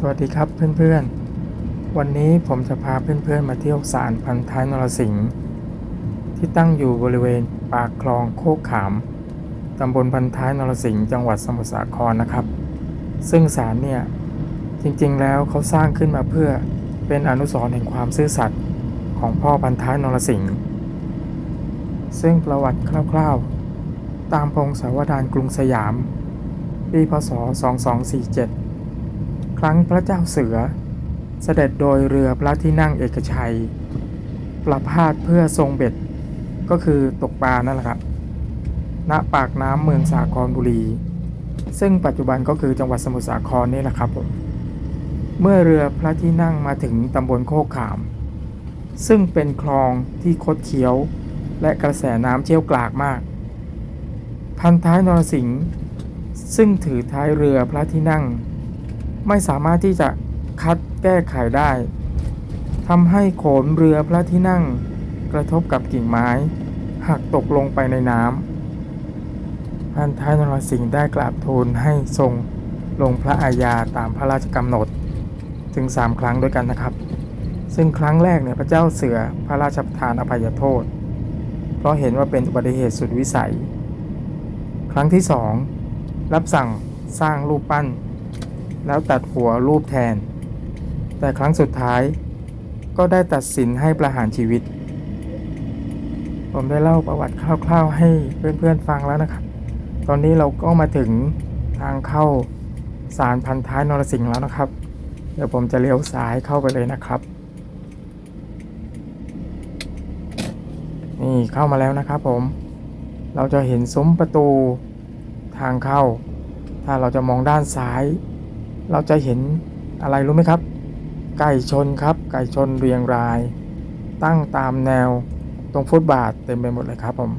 สวัสดีครับเพื่อนๆ วันนี้ผมจะพาเพื่อนๆมาเที่ยวศาลพันท้ายนรสิงห์ที่ตั้งอยู่บริเวณปากคลองโคกขามตำบลพันท้ายนรสิงห์จังหวัดสมุทรสาครนะครับ ซึ่งศาลเนี่ยจริงๆแล้วเขาสร้างขึ้นมาเพื่อเป็นอนุสรณ์แห่งความซื่อสัตย์ของพ่อพันท้ายนรสิงห์ซึ่งประวัติคร่าวๆ ตามพงศาวดารกรุงสยามปีพศ 2247 ครั้งพระเจ้าเสือ เสด็จโดยเรือพระที่นั่งเอกชัย ประพาสเพื่อทรงเบ็ด ก็คือตกปลานั่นแหละครับ ณ ปากน้ำเมืองสาครบุรี ซึ่งปัจจุบันก็คือจังหวัดสมุทรสาครนี่แหละครับผม เมื่อเรือพระที่นั่งมาถึงตำบลโคกขาม ซึ่งเป็นคลองที่คดเคี้ยว และกระแสน้ำเชี่ยวกรากมาก พันท้ายนรสิงห์ซึ่งถือท้ายเรือพระที่นั่ง ไม่สามารถที่จะคัดแก้ไขได้ทำให้โขนเรือพระที่นั่งกระทบกับกิ่งไม้ หักตกลงไปในน้ำพันท้ายนรสิงห์ได้กราบทูลให้ทรงลงพระอาญาตามพระราชกำหนด ถึง 3 ครั้งด้วยกันนะครับ ซึ่งครั้งแรกเนี่ยพระเจ้าเสือพระราชทานอภัยโทษ เพราะเห็นว่าเป็นอุบัติเหตุสุดวิสัย ครั้งที่สองรับสั่งสร้างรูปปั้น แล้วตัดหัวรูปแทน แต่ครั้งสุดท้ายก็ได้ตัดสินให้ประหารชีวิต ผมได้เล่าประวัติคร่าวๆให้เพื่อนๆฟังแล้วนะครับ ตอนนี้เราก็มาถึงทางเข้าศาลพันท้ายนรสิงห์แล้วนะครับ เดี๋ยวผมจะเลี้ยวซ้ายเข้าไปเลยนะครับ นี่เข้ามาแล้วนะครับผม เราจะเห็นซุ้มประตูทางเข้า ถ้าเราจะมองด้านซ้าย เราจะเห็นอะไรรู้ไหมครับ ไก่ชนครับ ไก่ชนเรียงราย ตั้งตามแนวตรงฟุตบาทเต็มไปหมดเลยครับผม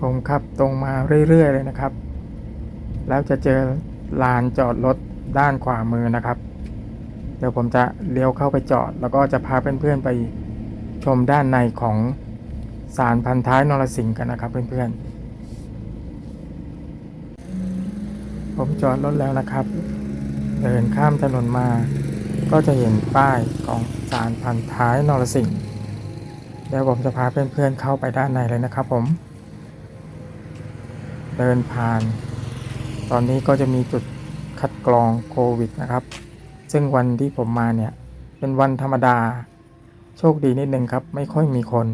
ผมขับตรงมาเรื่อย ๆ เลยนะครับ แล้วจะเจอลานจอดรถด้านขวามือนะครับ เดี๋ยวผมจะเลี้ยวเข้าไปจอด แล้วก็จะพาเพื่อนๆไปชมด้านในของศาลพันท้ายนรสิงห์กันนะครับเพื่อนๆ ผมจอดรถแล้วนะครับ เดินข้ามถนนมา ก็จะเห็นป้ายของศาลพันท้ายนรสิงห์เดี๋ยวผมจะพาเพื่อนๆเข้าไปด้านในเลยนะครับผม เดินผ่าน ตอนนี้ก็จะมีจุดคัดกรองโควิดนะครับ ซึ่งวันที่ผมมาเนี่ย เป็นวันธรรมดา โชคดีนิดนึงครับ ไม่ค่อยมีคน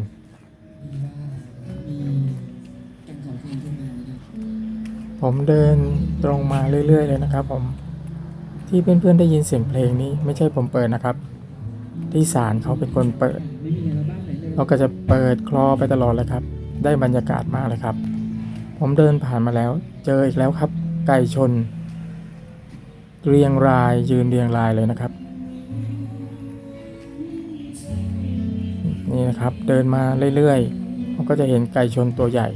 ผมเดินตรงมาเรื่อย ๆ เลยนะครับ ผมที่เพื่อนๆได้ยินเสียงเพลงนี้ไม่ใช่ผมเปิดนะครับ ที่ศาลเขาเป็นคนเปิด เราก็จะเปิดคลอไปตลอดเลยครับ ได้บรรยากาศมากเลยครับ ผมเดินผ่านมาแล้ว เจออีกแล้วครับ ไก่ชน เรียงรายยืนเรียงรายเลยนะครับ นี่นะครับเดินมาเรื่อยๆเราก็จะเห็นไก่ชนตัวใหญ่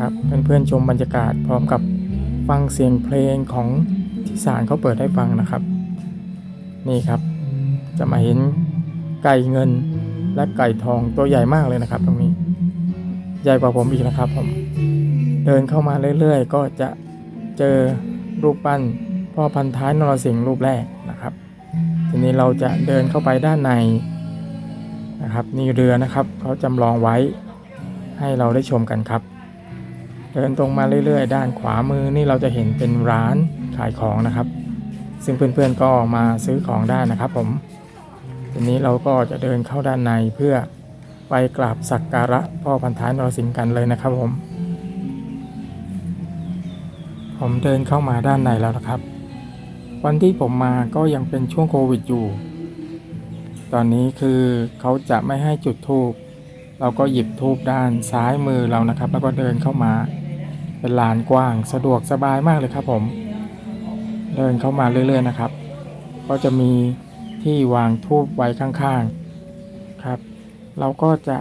ครับเพื่อนๆชมบรรยากาศพร้อมกับฟังเสียงเพลงของที่ศาลเขาเปิดให้ฟังนะครับ นี่ครับ จะมาเห็นไก่เงินและไก่ทองตัวใหญ่มากเลยนะครับ ตรงนี้ ใหญ่กว่าผมอีกนะครับผมเดินเข้ามาเรื่อยๆ ก็จะเจอรูปปั้นพ่อพันท้ายนรสิงห์รูปแรกนะครับ ทีนี้เราจะเดินเข้าไปด้านในนะครับนี่เรือนะครับเขาจำลองไว้ให้เราได้ชมกันครับ เดินตรงมาเรื่อยๆ ด้านขวามือนี่เราจะเห็นเป็นร้านขายของนะครับ ซึ่งเพื่อนๆก็มาซื้อของได้นะครับ ผมทีนี้เราก็จะเดินเข้าด้านในเพื่อไปกราบสักการะพ่อพันท้ายนรสิงห์กันเลยนะครับผม ผมเดินเข้ามาด้านในแล้วนะครับ วันที่ผมมาก็ยังเป็นช่วงโควิดอยู่ ตอนนี้คือเขาจะไม่ให้จุดธูปเราก็หยิบธูปด้านซ้ายมือเรานะครับ แล้วก็เดินเข้ามา เป็นลานกว้างสะดวกสบายมากเลยครับผม เดินเข้ามาเรื่อยๆนะครับ ก็จะมีที่วางธูปไว้ข้างๆครับ เราก็จะ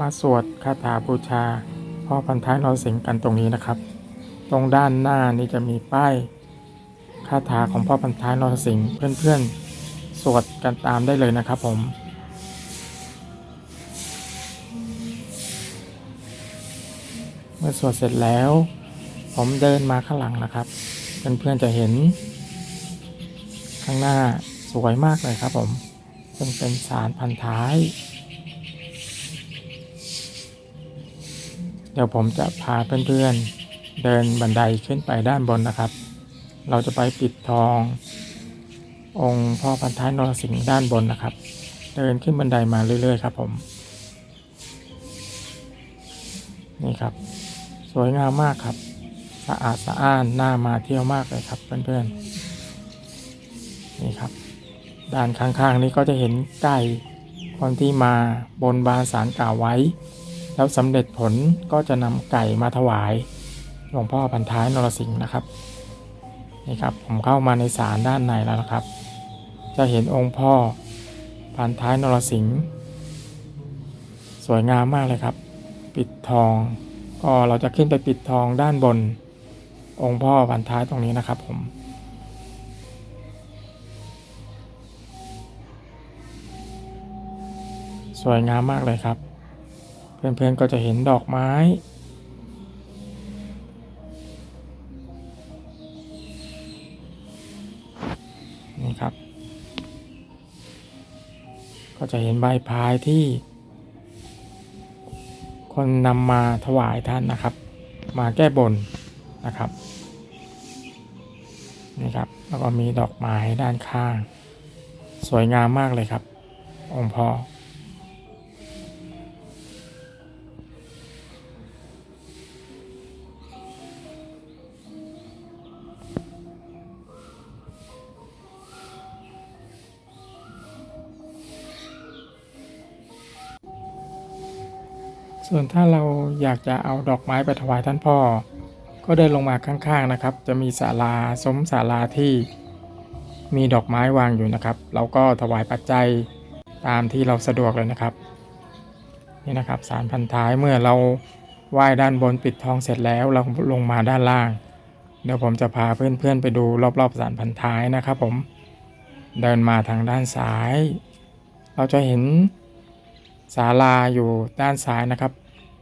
มาสวดคาถาบูชาพ่อพันท้ายนรสิงห์กันตรงนี้นะครับ ตรงด้านหน้านี่จะมีป้ายคาถาของพ่อพันท้ายนรสิงห์เพื่อนๆสวดกันตามได้เลยนะครับผม มื่อสวดเสร็จแล้ว ผมเดินมาข้างหลังนะครับ เพื่อนๆจะเห็น ข้างหน้าสวยมากเลยครับผมซึ่งเป็นสารพันท้าย เดี๋ยวผมจะพาเพื่อนๆเดินบันไดขึ้นไปด้านบนนะครับ เราจะไปปิดทอง องค์พ่อพันท้ายนรสิงห์ด้านบนนะครับ เดินขึ้นบันไดมาเรื่อยๆครับผม นี่ครับ สวยงามมากครับ สะอาดสะอ้านน่ามาเที่ยวมากเลยครับเพื่อนๆนี่ครับ ด้านข้างๆนี้ก็จะเห็นไก่คนที่มาบนบานสารกล่าวไว้ แล้วสำเร็จผลก็จะนำไก่มาถวายหลวงพ่อพันท้ายนรสิงห์นะครับนี่ครับผมเข้ามาในศาลด้านในแล้วนะครับ จะเห็นองค์พ่อพันท้ายนรสิงห์สวยงามมากเลยครับ ปิดทอง ก็เราจะขึ้นไปปิดทองด้านบนองค์พ่อพันท้ายตรงนี้นะครับผม สวยงามมากเลยครับ เพื่อนๆก็จะเห็นดอกไม้ นี่ครับ ก็จะเห็นใบพายที่ คนนำมาถวายท่านนะครับ มาแก้บนนะครับนี่ครับแล้วก็มีดอกไม้ด้านข้าง สวยงามมากเลยครับ องค์พ่อ ส่วนถ้าเราอยากจะเอาดอกไม้ไปถวายท่านพ่อ ก็เดินลงมาข้างๆนะครับ จะมีศาลาซุ้มศาลาที่มีดอกไม้วางอยู่นะครับ เราก็ถวายปัจจัยตามที่เราสะดวกเลยนะครับ นี่นะครับสารพันท้ายเมื่อเราไหว้ด้านบนปิดทองเสร็จแล้วเราลงมาด้านล่าง เดี๋ยวผมจะพาเพื่อนๆไปดูรอบๆสารพันท้ายนะครับผมเดินมาทางด้านซ้าย เราจะเห็น ศาลาอยู่ด้านซ้ายนะครับ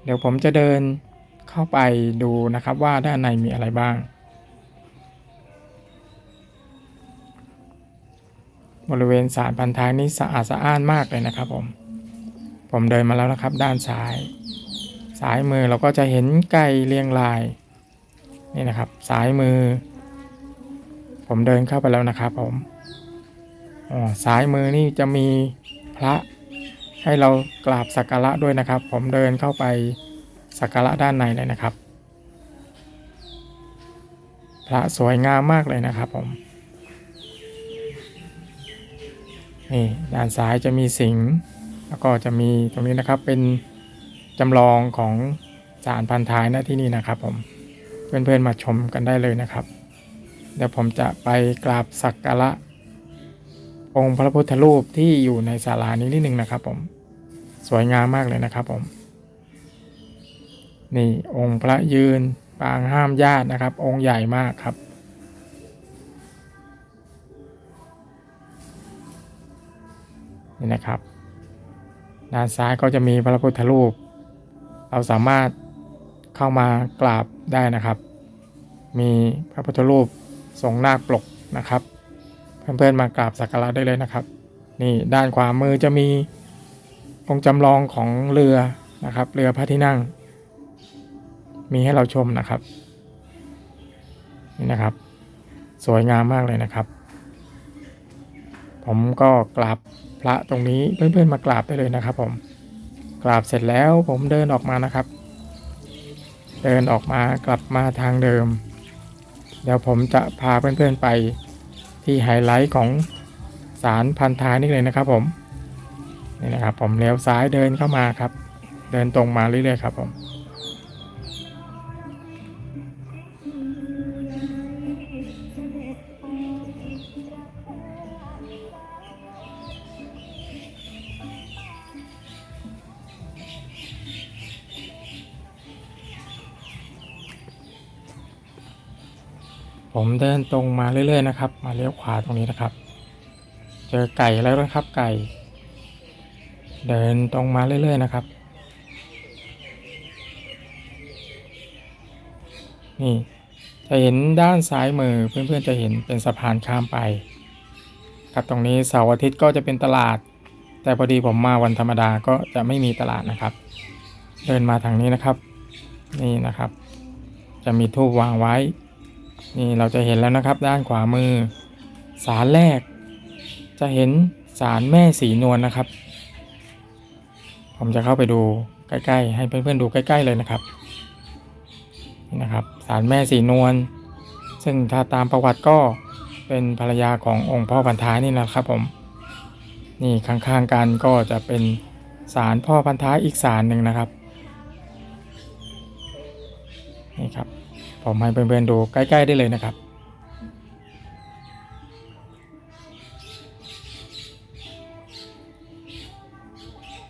เดี๋ยวผมจะเดินเข้าไปดูนะครับว่าด้านในมีอะไรบ้าง บริเวณสารพันท้ายนี้สะอาดสะอ้านมากเลยนะครับ ผม ผมเดินมาแล้วนะครับ ด้านซ้าย ซ้ายมือเราก็จะเห็นไก่เรียงรายนี่นะครับซ้ายมือ ผมเดินเข้าไปแล้วนะครับ ผมอ๋อซ้ายมือนี่จะมีพระ ให้เรากราบสักการะด้วยนะครับ ผมเดินเข้าไปสักการะด้านในเลยนะครับ พระสวยงามมากเลยนะครับผมนี่ด้านซ้ายจะมีสิงแล้วก็จะมีตรงนี้นะครับเป็นจำลองของสารพันท้ายนะที่นี่นะครับ ผมเพื่อนๆมาชมกันได้เลยนะครับ เดี๋ยวผมจะไปกราบสักการะองค์พระพุทธรูปที่อยู่ในศาลานี้นิดนึงนะครับผม สวยงามมากเลยนะครับผม นี่องค์พระยืนปางห้ามญาตินะครับ องค์ใหญ่มากครับ นี่นะครับ ด้านซ้ายก็จะมีพระพุทธรูป เราสามารถเข้ามากราบได้นะครับ มีพระพุทธรูปทรงนาคปลกนะครับ เพื่อนๆมากราบสักการะได้เลยนะครับ นี่ด้านขวามือจะมี องค์จำลองของเรือนะครับ เรือพระที่นั่ง มีให้เราชมนะครับ นี่นะครับ สวยงามมากเลยนะครับ ผมก็กราบพระตรงนี้เพื่อนๆมากราบได้เลยนะครับ ผมกราบเสร็จแล้วผมเดินออกมานะครับ เดินออกมากลับมาทางเดิม เดี๋ยวผมจะพาเพื่อนๆไปที่ไฮไลท์ของสารพันท้ายนี่เลยนะครับผม นี่นะครับผมเลี้ยวซ้ายเดินเข้ามาครับ เดินตรงมาเรื่อยๆครับผมผมเดินตรงมาเรื่อยๆนะครับ มาเลี้ยวขวาตรงนี้นะครับ เจอไก่แล้วนะครับไก่ เดินตรงมาเรื่อย ๆ นะครับ นี่จะเห็นด้านซ้ายมือเพื่อนๆจะเห็นเป็นสะพานข้ามไป ครับตรงนี้เสาร์อาทิตย์ก็จะเป็นตลาด แต่พอดีผมมาวันธรรมดาก็จะไม่มีตลาดนะครับ เดินมาทางนี้นะครับ นี่นะครับ จะมีทูบวางไว้ นี่เราจะเห็นแล้วนะครับ ด้านขวามือศาลแรก จะเห็นศาลแม่สีนวลนะครับ ผมจะเข้าไปดูใกล้ๆ ให้เพื่อนๆดูใกล้ ๆเลยนะครับนี่นะครับศาลแม่สีนวลซึ่งถ้าตามประวัติก็เป็นภรรยาขององค์พ่อพันท้ายนี่นะครับผมนี่ข้างๆกันก็จะเป็นศาลพ่อพันท้ายอีกศาลหนึ่งนะครับนี่ครับผมให้เพื่อนๆดูใกล้ ๆได้เลยนะครับ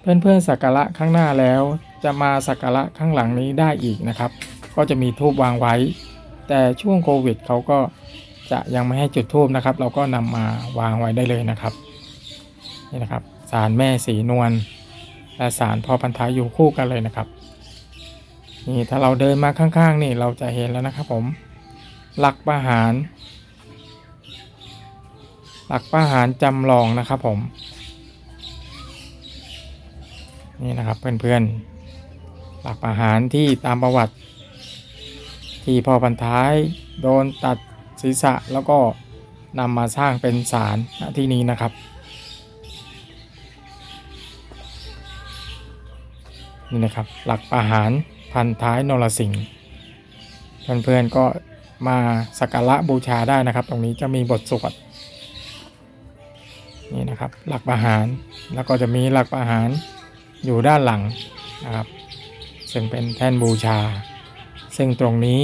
เพื่อนๆสักการะข้างหน้าแล้ว จะมาสักการะข้างหลังนี้ได้อีกนะครับ ก็จะมีทูบวางไว้ แต่ช่วงโควิดเขาก็จะยังไม่ให้จุดทูบนะครับ เราก็นำมาวางไว้ได้เลยนะครับนี่นะครับศาลแม่สีนวลและศาลพ่อพันท้ายอยู่คู่กันเลยนะครับนี่ถ้าเราเดินมาข้างๆนี่เราจะเห็นแล้วนะครับผมหลักประหาร หลักประหารจำลองนะครับผม นี่นะครับเพื่อนๆหลักประหารที่ตามประวัติ ที่พ่อพันท้ายโดนตัดศีรษะแล้วก็นำมาสร้างเป็นศาลณที่นี้นะครับ นี่นะครับหลักประหารพันท้ายนรสิงห์เพื่อนๆก็มาสักการะบูชาได้นะครับ ตรงนี้จะมีบทสวดนี่นะครับ หลักประหารแล้วก็จะมีหลักประหาร อยู่ด้านหลังนะครับ ซึ่งเป็นแท่นบูชา ซึ่งตรงนี้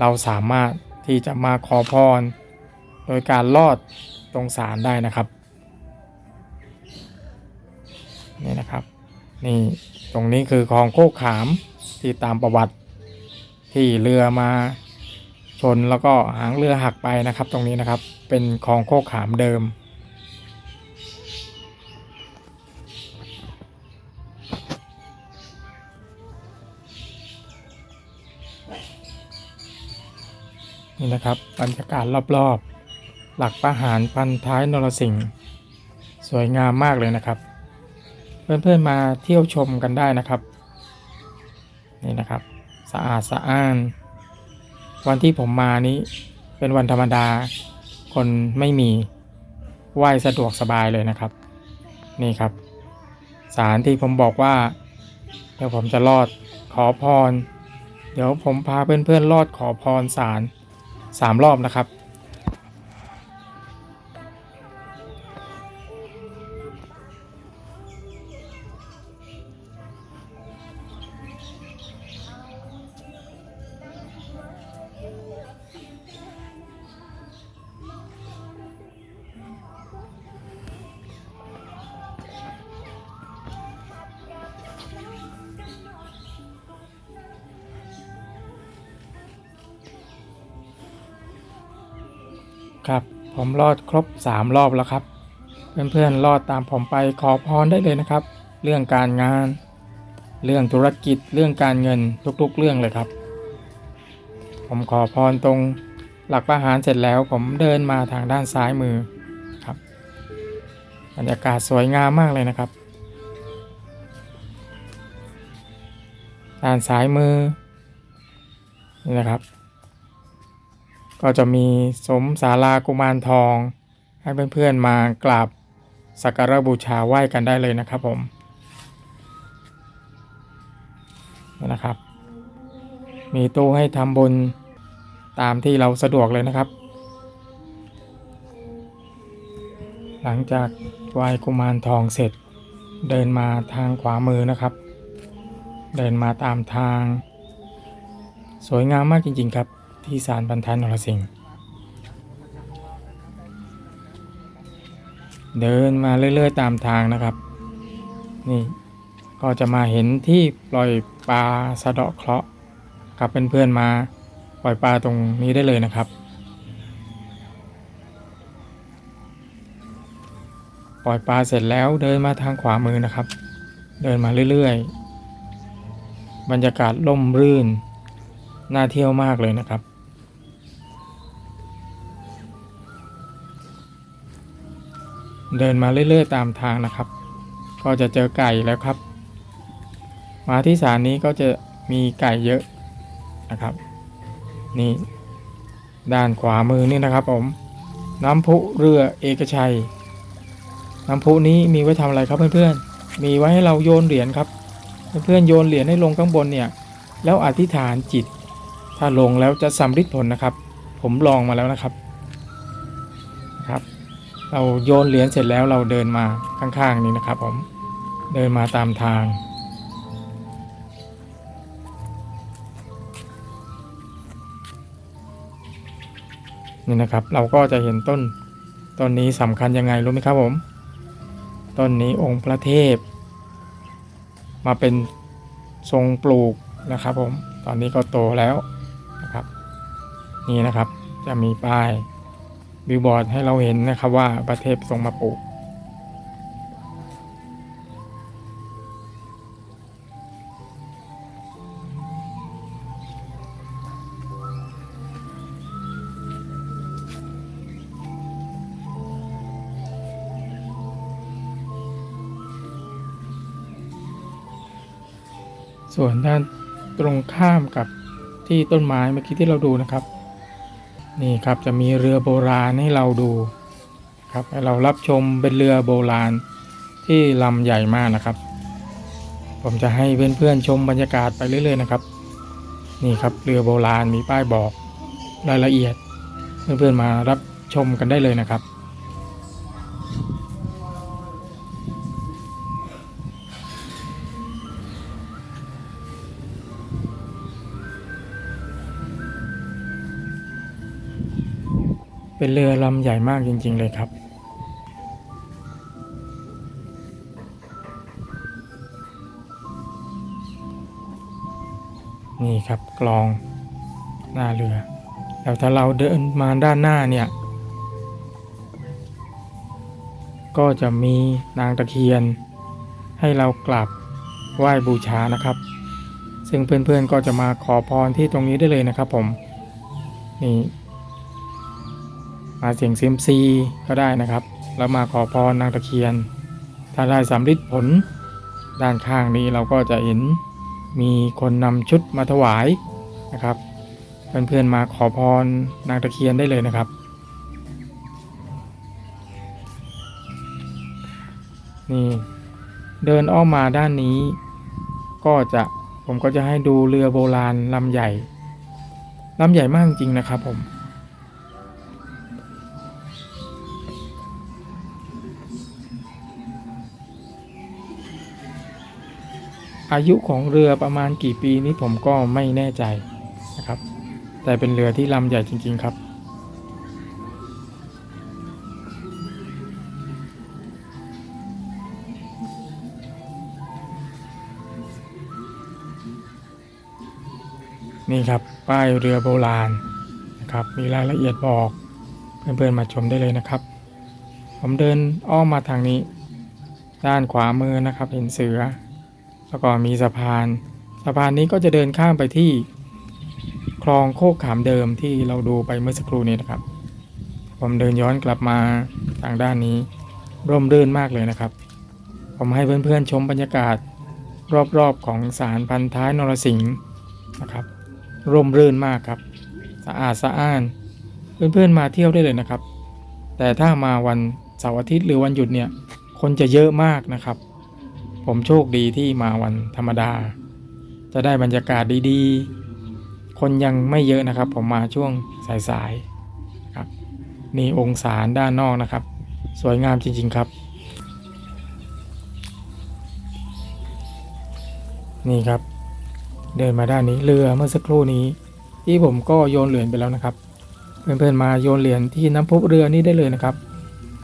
เราสามารถที่จะมาขอพร โดยการลอดตรงศาลได้นะครับ นี่นะครับ นี่ตรงนี้คือคลองโคกขามที่ตามประวัติที่เรือมาชนแล้วก็หางเรือหักไปนะครับ ตรงนี้นะครับเป็นคลองโคกขามเดิม นี่นะครับบรรยากาศรอบๆ หลักประหารพันท้ายนรสิงห์สวยงามมากเลยนะครับ เพื่อนๆมาเที่ยวชมกันได้นะครับ นี่นะครับ สะอาดสะอ้าน วันที่ผมมานี้เป็นวันธรรมดา คนไม่มีไหวสะดวกสบายเลยนะครับ นี่ครับสารที่ผมบอกว่า เดี๋ยวผมจะรอดขอพร เดี๋ยวผมพาเพื่อนๆรอดขอพรสาร 3 รอบนะครับ ครับ ผมรอดครบ 3 รอบแล้วครับ เพื่อนๆรอดตามผมไปขอพรได้เลยนะครับ เรื่องการงาน เรื่องธุรกิจเรื่องการเงินทุกๆ เรื่องเลยครับ ผมขอพรตรงหลักประหารเสร็จแล้วผมเดินมาทางด้านซ้ายมือครับบรรยากาศสวยงามมากเลยนะครับ ด้านซ้ายมือนี่นะครับ ก็จะมีสมศาลากุมารทอง ให้เพื่อนๆมากราบสักการะบูชาไหว้กันได้เลยนะครับผมนะครับ มีตู้ให้ทำบุญตามที่เราสะดวกเลยนะครับ หลังจากไหว้กุมารทองเสร็จ เดินมาทางขวามือนะครับ เดินมาตามทาง สวยงามมากจริง ๆ ครับ ที่ศาลพันท้ายนรสิงห์เดินมาเรื่อย ๆ ตามทางนะครับ นี่ก็จะมาเห็นที่ปล่อยปลาสะเดาะเคราะห์กับเพื่อนๆมาปล่อยปลาตรงนี้ได้เลยนะครับ ปล่อยปลาเสร็จแล้วเดินมาทางขวามือนะครับ เดินมาเรื่อยๆ บรรยากาศล่มรื่น น่าเที่ยวมากเลยนะครับ เดินมาเรื่อยๆตามทางนะครับ ก็จะเจอไก่แล้วครับ มาที่ศาลนี้ก็จะมีไก่เยอะนะครับ นี่ด้านขวามือนี่นะครับผม น้ำพุเรือเอกชัย น้ำพุนี้มีไว้ทำอะไรครับเพื่อนๆ มีไว้ให้เราโยนเหรียญครับ เพื่อนๆโยนเหรียญให้ลงข้างบนเนี่ย แล้วอธิษฐานจิต ถ้าลงแล้วจะสำฤทธิ์ผลนะครับ ผมลองมาแล้วนะครับนะครับ เราโยนเหรียญเสร็จแล้วเราเดินมาข้างๆนี้นะครับผมเดินมาตามทาง นี่นะครับ เราก็จะเห็นต้นต้นนี้สำคัญยังไงรู้ไหมครับผม ต้นนี้องค์พระเทพ มาเป็นทรงปลูกนะครับผม ตอนนี้ก็โตแล้วนะครับ นี่นะครับจะมีป้าย บิลบอร์ดให้เราเห็นนะครับว่าพระเทพทรงมาปลูก ส่วนด้านตรงข้ามกับที่ต้นไม้เมื่อกี้ที่เราดูนะครับ นี่ครับจะมีเรือโบราณให้เราดูครับให้เรารับชมเป็นเรือโบราณที่ลำใหญ่มากนะครับ ผมจะให้เพื่อนๆชมบรรยากาศไปเรื่อยๆนะครับ นี่ครับเรือโบราณมีป้ายบอกรายละเอียด เพื่อนๆมารับชมกันได้เลยนะครับ เป็นเรือลำใหญ่มากจริง ๆ เลยครับ นี่ครับกลองหน้าเรือ แล้วถ้าเราเดินมาด้านหน้าเนี่ย ก็จะมีนางตะเคียน ให้เรากราบไหว้บูชานะครับ ซึ่งเพื่อนๆก็จะมาขอพรที่ตรงนี้ได้เลยนะครับผม นี่ มาเสียงเซียมซีก็ได้นะครับ แล้วมาขอพรนางตะเคียน ถ้าได้สำฤทธิ์ผลด้านข้างนี้เราก็จะเห็นมีคนนำชุดมาถวายนะครับเพื่อนๆมาขอพรนางตะเคียนได้เลยนะครับ นี่เดินอ้อมมาด้านนี้ ก็จะผมก็จะให้ดูเรือโบราณลำใหญ่ลำใหญ่มากจริงนะครับผม อายุของเรือประมาณกี่ปีนี้ผมก็ไม่แน่ใจนะครับ แต่เป็นเรือที่ลำใหญ่จริง ๆ ครับนี่ครับป้ายเรือโบราณนะครับมีรายละเอียดบอกเพื่อนๆมาชมได้เลยนะครับ ผมเดินอ้อมมาทางนี้ ด้านขวามือนะครับเห็นเสือ แล้วก็มีสะพาน สะพานนี้ก็จะเดินข้ามไปที่คลองโคกขามเดิมที่เราดูไปเมื่อสักครู่นี้นะครับ ผมเดินย้อนกลับมาทางด้านนี้ร่มรื่นมากเลยนะครับ ผมให้เพื่อนๆชมบรรยากาศ รอบๆของศาลพันท้ายนรสิงห์นะครับ ร่มรื่นมากครับ สะอาดสะอ้าน เพื่อนๆมาเที่ยวได้เลยนะครับ แต่ถ้ามาวันเสาร์อาทิตย์หรือวันหยุดเนี่ยคนจะเยอะมากนะครับ ผมโชคดีที่มาวันธรรมดา จะได้บรรยากาศดีๆ คนยังไม่เยอะนะครับ ผมมาช่วงสายๆครับนี่องศาด้านนอกนะครับ สวยงามจริง ๆครับ นี่ครับ เดินมาด้านนี้เรือเมื่อสักครู่นี้ ที่ผมก็โยนเหรียญไปแล้วนะครับ เพื่อนๆมาโยนเหรียญที่น้ำพุเรือนี้ได้เลยนะครับ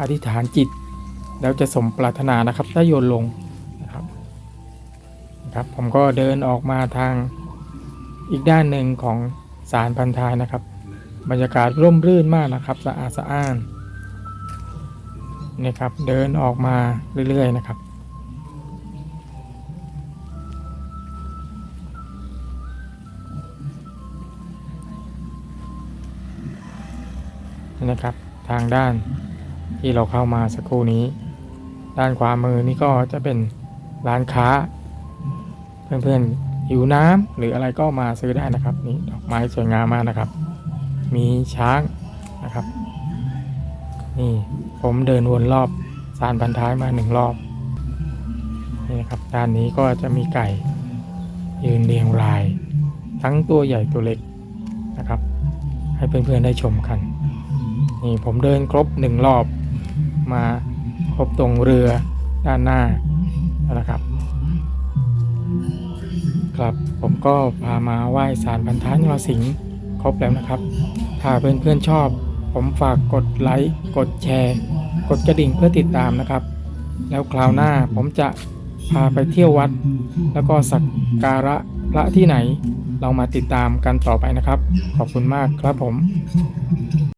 อธิษฐานจิตแล้วจะสมปรารถนานะครับ ถ้าโยนลง ครับผมก็เดินออกมาทางอีกด้านหนึ่งของศาลพันทายนะครับ บรรยากาศร่มรื่นมากนะครับ สะอาดสะอ้านนี่ครับเดินออกมาเรื่อยๆนะครับนี่นะครับทางด้านที่เราเข้ามาสักครู่นี้ ด้านขวามือนี่ก็จะเป็นร้านค้า เพื่อนๆหิวน้ำหรืออะไรก็มาซื้อได้นะครับนี่ดอกไม้สวยงามมากนะครับ มีช้างนะครับ นี่ผมเดินวนรอบสารพันท้ายมาหนึ่งรอบนี่นะครับด้านนี้ก็จะมีไก่ยืนเรียงราย ทั้งตัวใหญ่ตัวเล็กนะครับ ให้เพื่อนๆได้ชมกัน นี่ผมเดินครบหนึ่งรอบมาครบตรงเรือด้านหน้าแล้วนะครับ ครับผมก็พามาไหว้สารพันท้ายนรสิงห์ครบแล้วนะครับ ถ้าเพื่อนๆชอบ ผมฝากกดไลค์กดแชร์ กดกระดิ่งเพื่อติดตามนะครับ แล้วคราวหน้าผมจะพาไปเที่ยววัด แล้วก็สักการะพระที่ไหน เรามาติดตามกันต่อไปนะครับ ขอบคุณมากครับผม